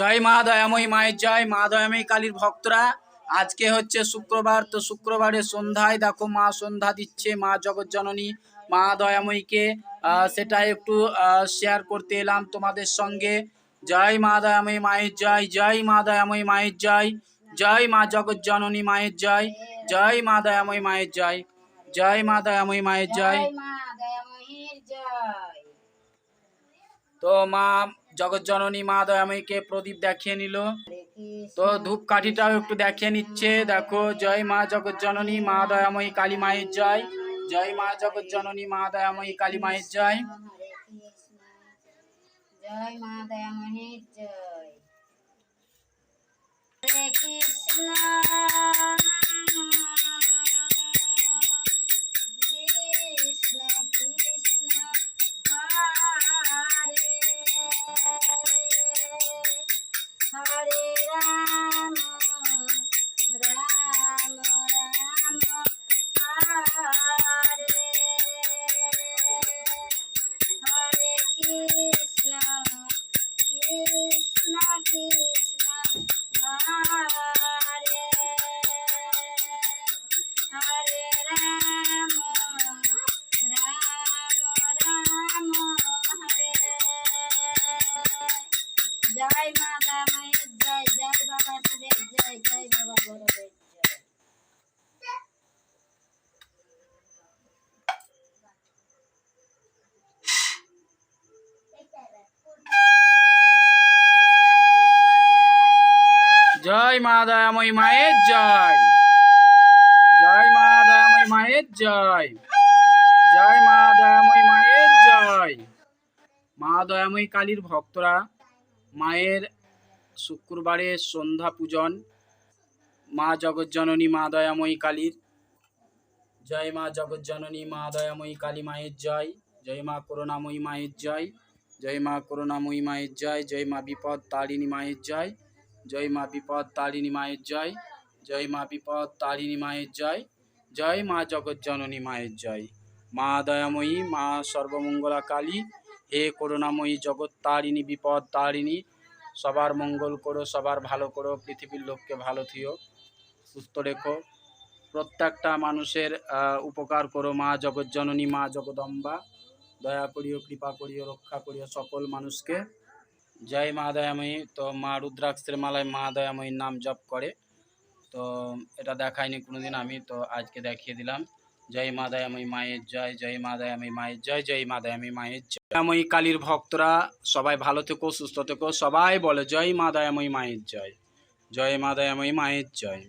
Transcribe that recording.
জয় মা দয়াময়ী মায়ের জয় মা দয়াময়ী কালীর ভক্তরা। আজকে হচ্ছে শুক্রবার তো শুক্রবারের সন্ধ্যায় দেখো মা সন্ধ্যা দিচ্ছে মা জগজ্জননী মা দয়াময়ীকে। সেটা একটু শেয়ার করতে এলাম তোমাদের সঙ্গে। জয় মা দয়াময়ী মায়ের জয় জয় মা দয়াময়ী মায়ের জয় জয় মা জগজ্জননী মায়ের জয় জয় মা দয়াময়ী মায়ের জয় জয় মা দয়াময়ী মায়ের জয়। তো মা জগজ্জননী মা দয়াময়ীকে প্রদীপ দেখিয়ে নিল। তো ধূপকাঠিটাও একটু দেখিয়ে নিচ্ছে। দেখো জয় মা জগজ্জননী মা দয়াময়ী কালী মায়ের জয়। জয় মা জগজ্জননী মা দয়াময়ী কালী মায়ের জয়। জয় মা দয়াময়ীর জয়। কৃষ্ণ। রাম রাম জয় মাতা মায়ের জয় জয় বাবা শিবের মা দয়াময়ী মায়ের জয় জয় মা দয়াময়ী মায়ের জয়। জয় মা দয়াময়ী, মায়ের জয়। মা দয়াময়ী কালীর ভক্তরা, মায়ের শুক্রবারের সন্ধ্যা পূজন, মা জগজ্জননী, মা দয়াময়ী কালীর। জয় মা জগজ্জননী, মা দয়াময়ী কালী, মায়ের জয়। জয় মা করুণাময়ী, মায়ের জয়। জয় মা করুণাময়ী, মায়ের জয়। জয় মা বিপদ তারিণী, মায়ের জয়। জয় মা বিপদ তারিণী, মায়ের জয়। জয় মা বিপদ তারিণী, মায়ের জয়। জয় মা জগজ্জননী মায়ের জয়। মা দয়াময়ী, মা সর্বমঙ্গলা কালী হে করুণাময়ী জগৎ তারিণী, বিপদ তারিণী, সবার মঙ্গল করো, সবার ভালো করো, পৃথিবীর লোককে ভালো থিও, সুস্থ রেখো। প্রত্যেকটা মানুষের উপকার করো মা জগজ্জননী, মা জগদম্বা। দয়া করিও, কৃপা করিও, রক্ষা করিও সকল মানুষকে। জয় মা দয়াময়ী। তো মা রুদ্রাক্ষের মালায় মা দয়াময়ীর নাম জপ করে। তো এটা দেখায়নি কোনোদিন আমি, তো আজকে দেখিয়ে দিলাম। জয় মা আমি মায়ের জয় জয় মা আমি মায়ের জয় জয় মা আমি মায়ের জয়। দয়াময়ী কালীর ভক্তরা, সবাই ভালো থেকো, সুস্থ থেকো, সবাই বলে জয় মা আমি মায়ের জয়। জয় মা আমি মায়ের জয়।